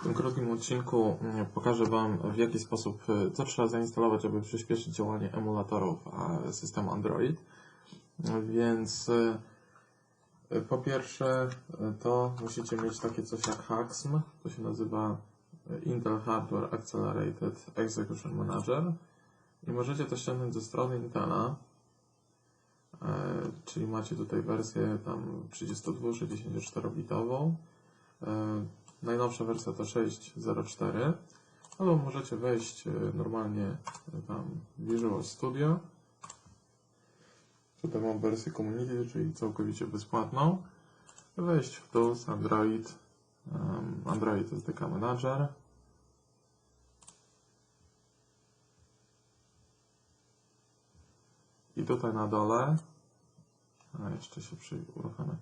W tym krótkim odcinku mm, pokażę Wam w jaki sposób, y, co trzeba zainstalować, aby przyspieszyć działanie emulatorów systemu Android. Więc y, y, po pierwsze to musicie mieć takie coś jak HAXM, to się nazywa Intel Hardware Accelerated Execution Manager i możecie to ściągnąć ze strony Intela, czyli macie tutaj wersję tam 32-64 bitową. Najnowsza wersja to 6.04, albo możecie wejść e, normalnie e, tam Visual Studio. Tutaj mam wersję Community, czyli całkowicie bezpłatną. Wejść w Tools, Android, Android SDK Manager. I tutaj na dole, a jeszcze się uruchamia.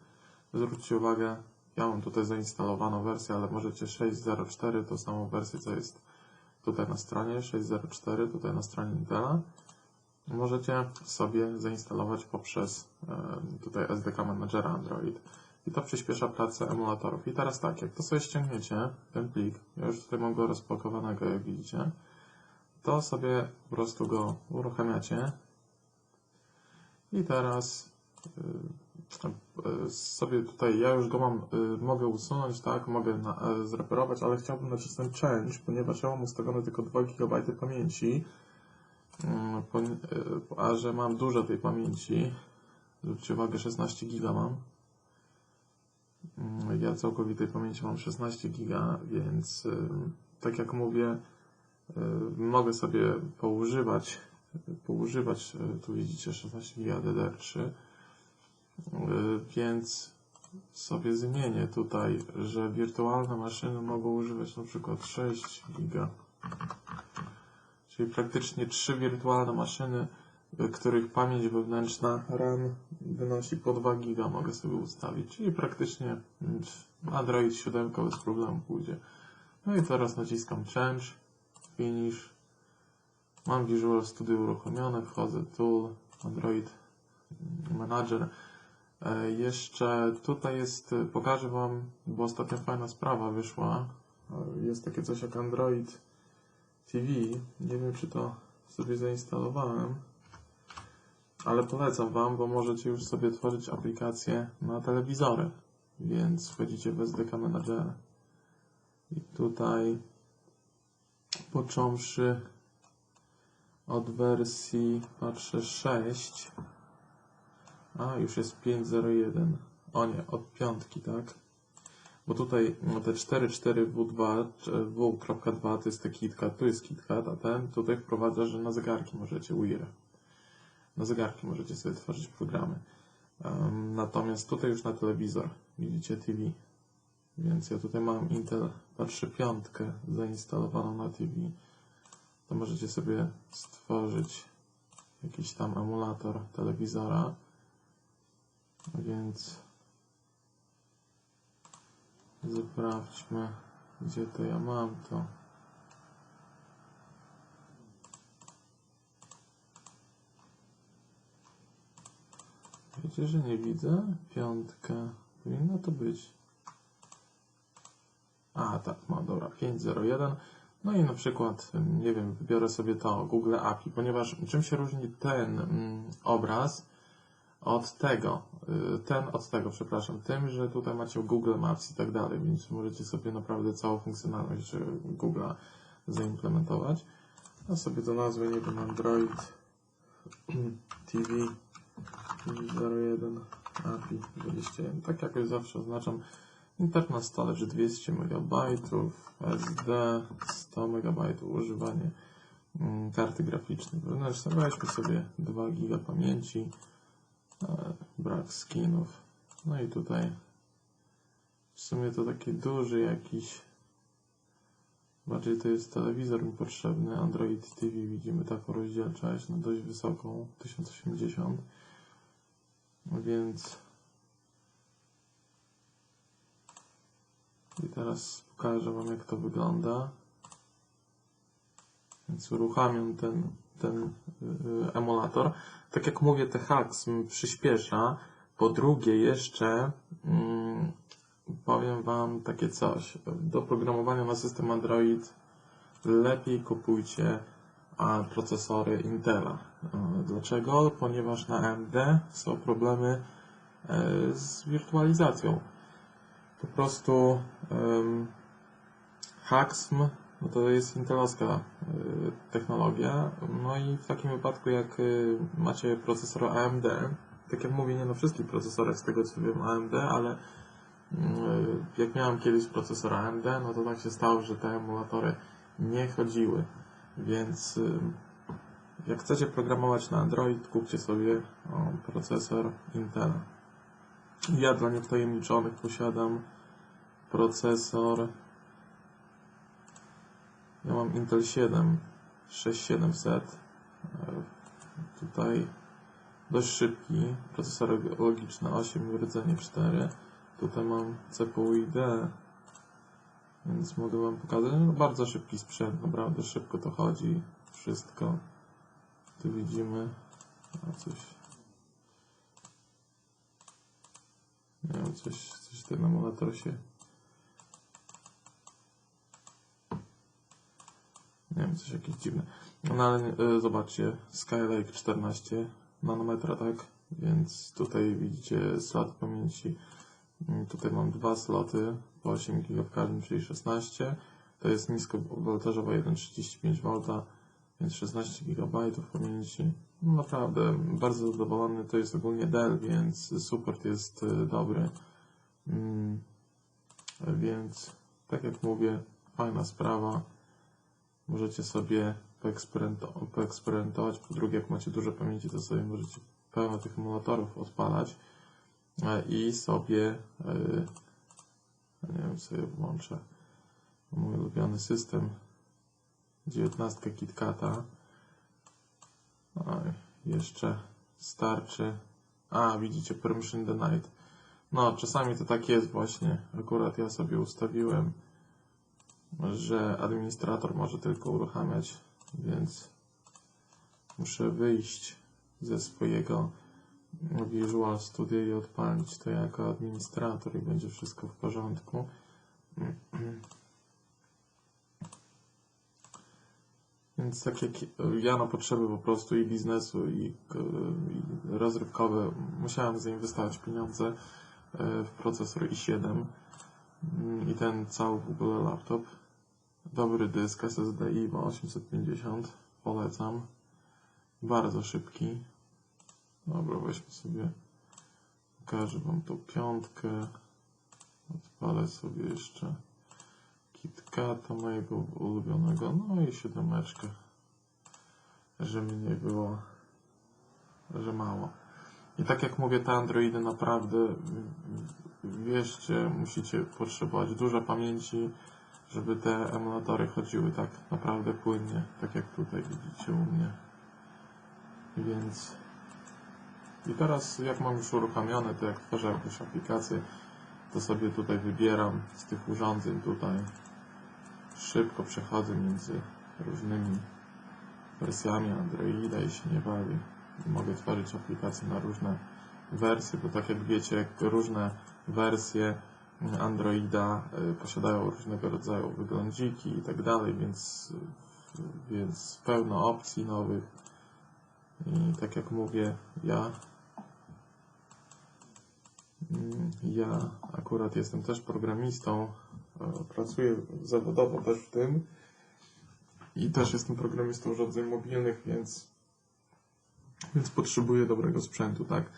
Zwróćcie uwagę, ja mam tutaj zainstalowaną wersję, ale możecie 6.04, tą samą wersję, co jest tutaj na stronie, 6.04, tutaj na stronie Intela. Możecie sobie zainstalować poprzez tutaj SDK Managera Android. I to przyspiesza pracę emulatorów. I teraz tak, jak to sobie ściągniecie, ten plik, ja już tutaj mam go rozpakowanego, jak widzicie, to sobie po prostu go uruchamiacie. I teraz y, y, sobie tutaj, ja już go mam, y, mogę usunąć, tak, mogę na, e, zreperować, ale chciałbym nacisnąć Change, ponieważ ja mam ustawione tylko 2 GB pamięci, Mm, a że mam dużo tej pamięci, zwróćcie uwagę, 16 GB mam, Mm, ja całkowitej pamięci mam 16 GB, więc tak jak mówię, mogę sobie poużywać, poużywać, tu widzicie 16 GB DDR3, y, więc sobie zmienię tutaj, że wirtualne maszyny mogą używać na przykład 6 GB. Czyli praktycznie trzy wirtualne maszyny, y, których pamięć wewnętrzna RAM wynosi po 2 GB mogę sobie ustawić. Czyli praktycznie mm, Android 7 bez problemu pójdzie. No i teraz naciskam Change, Finish. Mam Visual Studio uruchomione, wchodzę Tool, Android Manager. E, Jeszcze tutaj jest, e, pokażę Wam, bo ostatnio fajna sprawa wyszła. E, Jest takie coś jak Android TV. Nie wiem, czy to sobie zainstalowałem, ale polecam Wam, bo możecie już sobie tworzyć aplikacje na telewizory. Więc wchodzicie w SDK Manager i tutaj począwszy od wersji, patrzę, 6, a już jest 5.01, o nie, od piątki, tak? Bo tutaj no, te 4.4w2, czy w.2 to jest te KitKat, tu jest KitKat, a ten tutaj wprowadza, że na zegarki możecie UIR. Na zegarki możecie sobie tworzyć programy. Em, natomiast tutaj już na telewizor, widzicie TV. Więc ja tutaj mam Intel P35 zainstalowaną na TV. To możecie sobie stworzyć jakiś tam emulator telewizora. Więc Sprawdźmy, gdzie to ja mam to. Wiecie, że nie widzę? Piątka. Powinno to być. A, tak, mam, dobra, 501. No i na przykład, nie wiem, wybiorę sobie to Google API, ponieważ czym się różni ten mm, obraz od tego, y, ten od tego, przepraszam, tym, że tutaj macie Google Maps i tak dalej, więc możecie sobie naprawdę całą funkcjonalność y, Google'a zaimplementować. Ja sobie to nazwę, nie wiem, Android TV 01 API 21. Tak jakoś zawsze oznaczam Internal Storage 200 MB, SD 100 MB, używanie mm, karty graficznej wewnętrznej. Weźmy sobie 2 GB pamięci brak skinów. No i tutaj w sumie to taki duży jakiś bardziej to jest telewizor mi potrzebny Android TV widzimy taką rozdzielczość no dość wysoką 1080 więc i teraz pokażę wam jak to wygląda więc uruchamiam ten, ten y, emulator. Tak jak mówię, te hacks przyspiesza. Po drugie, jeszcze mm, powiem Wam takie coś. Do programowania na system Android lepiej kupujcie a, procesory Intela. E, Dlaczego? Ponieważ na AMD są problemy z wirtualizacją. Po prostu em, HAXM no to jest intelowska e, technologia. No i w takim wypadku, jak e, macie procesor AMD, tak jak mówię, nie na wszystkich procesorach z tego co wiem AMD, ale mm, jak miałem kiedyś procesor AMD, no to tak się stało, że te emulatory nie chodziły. Więc y, jak chcecie programować na Android, kupcie sobie procesor Intel. Ja dla niewtajemniczonych posiadam procesor. Ja mam Intel 7 6700. E, Tutaj dość szybki. Procesor logiczny 8 rdzenie 4. Tutaj mam CPU ID. Więc mogę Wam pokazać. No, bardzo szybki sprzęt, naprawdę szybko to chodzi. Wszystko. Tu widzimy. Coś. Nie wiem, coś, coś ten emulator się. Nie wiem, coś jakieś dziwne. No ale y, zobaczcie, Skylake 14 nanometra, tak? Więc tutaj widzicie slot pamięci. Mm, Tutaj mam dwa sloty po 8 GB w każdym, czyli 16. To jest niskowoltażowa 1,35 V, więc 16 GB pamięci. Naprawdę, bardzo zadowolony. To jest ogólnie Dell, więc support jest y, dobry. Mm, Więc, tak jak mówię, fajna sprawa. Możecie sobie poeksperymento- poeksperymentować. Po drugie, jak macie dużo pamięci, to sobie możecie pełno tych emulatorów odpalać e, i sobie e, nie wiem, sobie włączę mój ulubiony system 19 KitKata. Oj, jeszcze starczy. A, widzicie, Permission Denied. No, czasami to tak jest właśnie. Akurat ja sobie ustawiłem, że administrator może tylko uruchamiać, więc muszę wyjść ze swojego Visual Studio i odpalić to jako administrator i będzie wszystko w porządku. Więc tak jak ja na potrzeby po prostu i biznesu i, i rozrywkowe musiałem zainwestować pieniądze e, w procesor i7 mm, i ten cały w ogóle laptop. Dobry dysk SSD IWA 850 polecam. Bardzo szybki. Dobra, weźmy sobie. Pokażę Wam tą piątkę. Odpalę sobie jeszcze KitKata mojego ulubionego. No i siódemeczkę. Żeby nie było, że mało. I tak jak mówię, te Androidy naprawdę, w- wierzcie, musicie potrzebować dużo pamięci, żeby te emulatory chodziły tak naprawdę płynnie, tak jak tutaj widzicie u mnie. Więc i teraz jak mam już uruchomione, to jak tworzę jakąś aplikację, to sobie tutaj wybieram z tych urządzeń tutaj. Szybko przechodzę między różnymi wersjami Androida i się nie bawię. Mogę tworzyć aplikacje na różne wersje, bo tak jak wiecie, różne wersje Androida y, posiadają różnego rodzaju wyglądziki i tak dalej, więc, więc pełno opcji nowych. I tak jak mówię, ja Mm, Ja akurat jestem też programistą, pracuję zawodowo też w tym i też jestem programistą urządzeń mobilnych, więc, więc potrzebuję dobrego sprzętu, tak.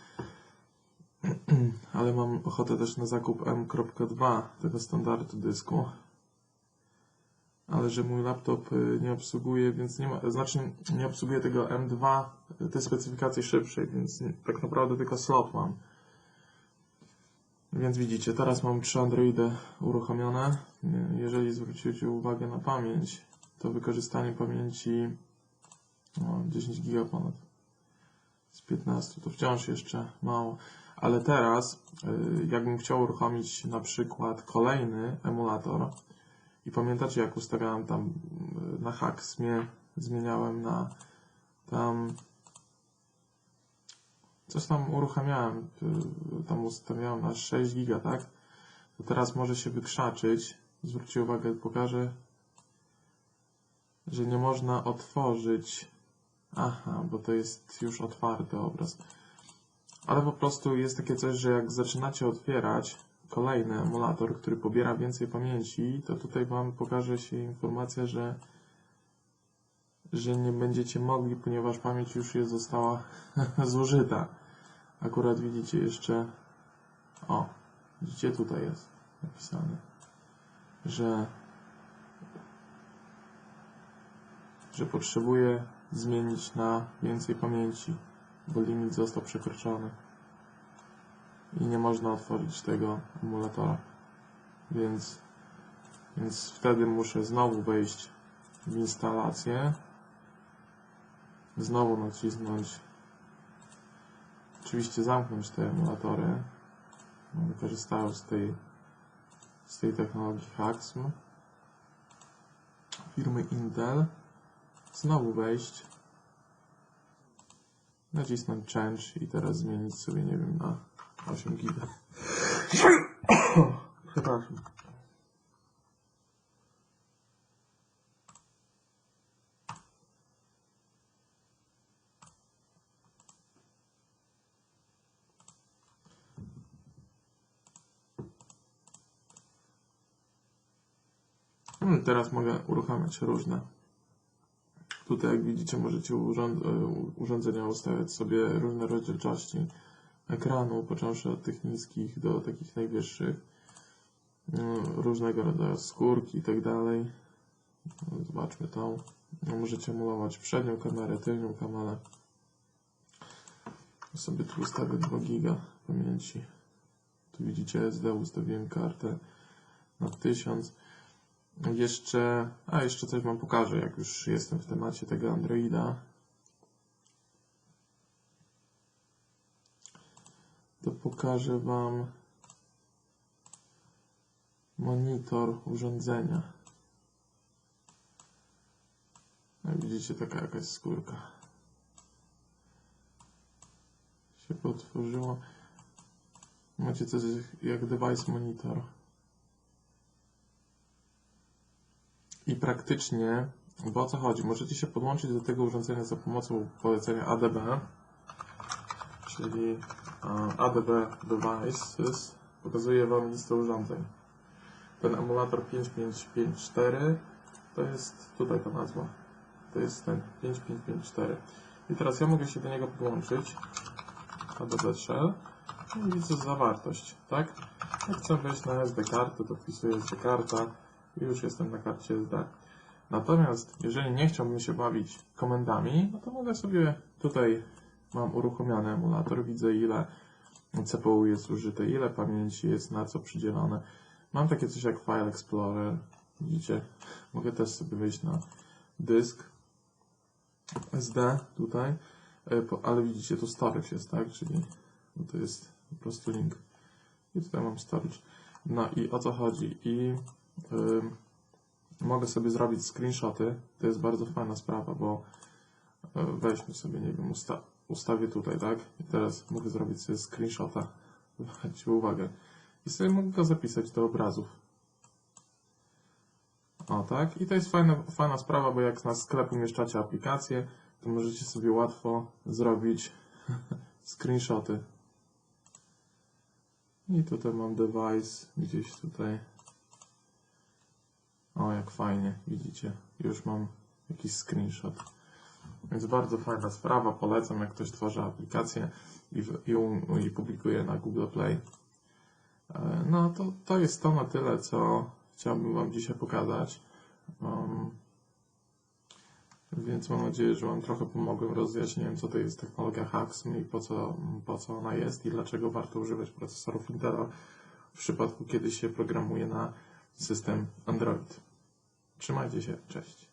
Ale mam ochotę też na zakup M.2 tego standardu dysku. Ale że mój laptop y, nie obsługuje, więc nie ma, znaczy nie obsługuje tego M2, y, tej specyfikacji szybszej, więc tak naprawdę tylko slot mam. Więc widzicie, teraz mam trzy Androidy uruchomione. Jeżeli zwrócicie uwagę na pamięć, to wykorzystanie pamięci o, 10 GB ponad z 15 to wciąż jeszcze mało. Ale teraz, y, jakbym chciał uruchomić na przykład kolejny emulator i pamiętacie jak ustawiałem tam y, na Hacksmie, zmieniałem na tam coś tam uruchamiałem, y, tam ustawiałem na 6 giga, tak? to teraz może się wykrzaczyć. Zwróćcie uwagę, pokażę, że nie można otworzyć. Aha, bo to jest już otwarty obraz. Ale po prostu jest takie coś, że jak zaczynacie otwierać kolejny emulator, który pobiera więcej pamięci, to tutaj Wam pokaże się informacja, że, że nie będziecie mogli, ponieważ pamięć już jest została zużyta. Akurat widzicie jeszcze, o, widzicie tutaj jest napisane, że, że potrzebuje zmienić na więcej pamięci, bo limit został przekroczony i nie można otworzyć tego emulatora. Więc, więc wtedy muszę znowu wejść w instalację, znowu nacisnąć, oczywiście zamknąć te emulatory. Korzystał z tej, z tej technologii HAXM firmy Intel. Znowu wejść, nacisnąć Change i teraz zmienić sobie, nie wiem, na 8 giga. Przepraszam. Hmm, Teraz mogę uruchamiać różne. Tutaj, jak widzicie, możecie e, urządzenia ustawiać sobie różne rozdzielczości ekranu, począwszy od tych niskich do takich najwyższych, mm, różnego rodzaju skórki i tak dalej. No, Zobaczmy tą. No, możecie emulować przednią kamerę, tylnią kamerę. Sobie tu ustawię 2 giga pamięci. Tu widzicie SD, ustawiłem kartę na 1000. Jeszcze, a jeszcze coś Wam pokażę, jak już jestem w temacie tego Androida. To pokażę Wam monitor urządzenia. Jak widzicie, taka jakaś skórka się potworzyło. Macie coś jak device monitor. I praktycznie, bo o co chodzi? Możecie się podłączyć do tego urządzenia za pomocą polecenia ADB, czyli e, ADB Devices. Pokazuje Wam listę urządzeń. Ten emulator 5554 to jest tutaj ta nazwa. To jest ten 5554. I teraz ja mogę się do niego podłączyć. ADB Shell. I widzę zawartość, tak? Jak chcę wejść na SD kartę, to wpisuję SD karta już jestem na karcie SD. Natomiast jeżeli nie chciałbym się bawić komendami, no to mogę sobie tutaj mam uruchomiony emulator, widzę ile CPU jest użyte, ile pamięci jest na co przydzielone. Mam takie coś jak File Explorer, widzicie, mogę też sobie wejść na dysk SD tutaj, e, ale widzicie tu storage jest, tak, czyli no to jest po prostu link. I tutaj mam storage. No i o co chodzi? I mogę sobie zrobić screenshoty. To jest bardzo fajna sprawa, bo y, weźmy sobie, nie wiem, usta ustawię tutaj, tak? I teraz mogę zrobić sobie screenshota. Zwróćcie uwagę. I sobie mogę go zapisać do obrazów. O, tak? I to jest fajna, fajna sprawa, bo jak na sklep umieszczacie aplikacje, to możecie sobie łatwo zrobić screenshoty. I tutaj mam device gdzieś tutaj. O, jak fajnie, widzicie. Już mam jakiś screenshot. Więc bardzo fajna sprawa. Polecam, jak ktoś tworzy aplikację i, w, i, i publikuje na Google Play. E, No to, to jest to na tyle, co chciałbym Wam dzisiaj pokazać. Um, więc mam nadzieję, że Wam trochę pomogłem. Rozjaśniłem, co to jest technologia HAXM i po co, po co ona jest i dlaczego warto używać procesorów Intela w przypadku, kiedy się programuje na system Android. Trzymajcie się, cześć.